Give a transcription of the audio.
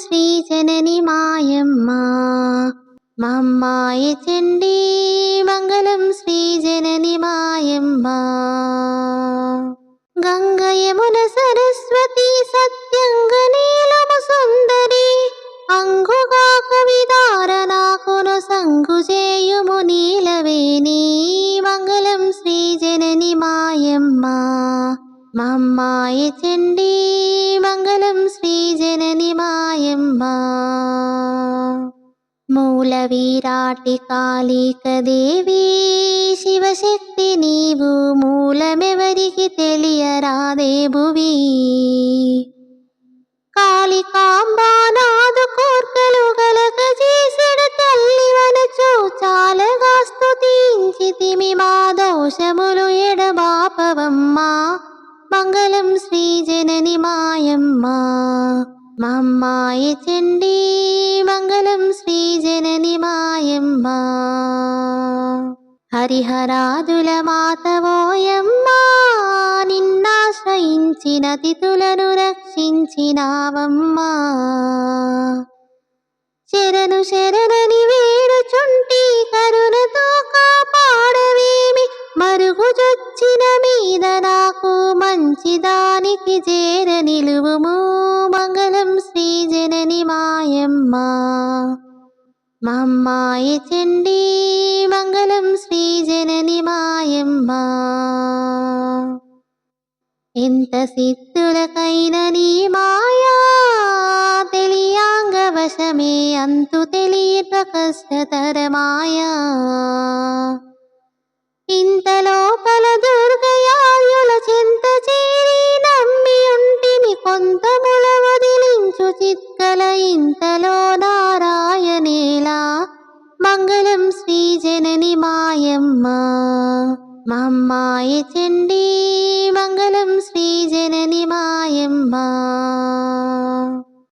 శ్రీ జనని మాయమ్మ మమ్మాయి చండీ మంగళం శ్రీ జనని మాయమ్మ గంగయమున సరస్వతి సత్యంగ నీలము సుందరి అంగుగాక విదారనాకును సంగుజేయుము నీలవేణి మంగళం శ్రీ జనని మాయమ్మ మమ్మాయి చండీ మంగళం శ్రీ కుల వీరాటి కాళిక దేవి శివశక్తి నీవు మూలమెవరికి తెలియరాదే భువి కాళికాంబానాదు కోర్కలు గలక చేసెడు తల్లి వనచు చాలగా స్తుతించితిమి మా దోషములు ఎడబాపవమ్మా. మంగళం శ్రీజనని మాయమ్మా. మాయమ్మ మమ్మాయ చండీ మంగళం శ్రీ జనని మాయమ్మ. హరిహరాదుల మాతవోయమ్మా నిన్నాశ్రయించిన తితులను రక్షించినావమ్మా. శరణు శరణని వేడుచుంటి కరుణతో కాపాడవేమి మరుగుజొచ్చిన మీద నాకు మంచిదానికి చేర నిలువుము మాయమ్మ మమ్మాయ చండీ మంగళం శ్రీ జనని మాయమ్మ. ఎంత సిద్ధులకైన నీ మాయా తెలియాంగ వశమే అంతు తెలియట కష్టతరమాయా ఇంత లోపల వదిలించు చిత్కల ఇంతలో నారాయణేలా మంగళం శ్రీ జనని మాయమ్మ మమ్మాయ చండీ మంగళం శ్రీ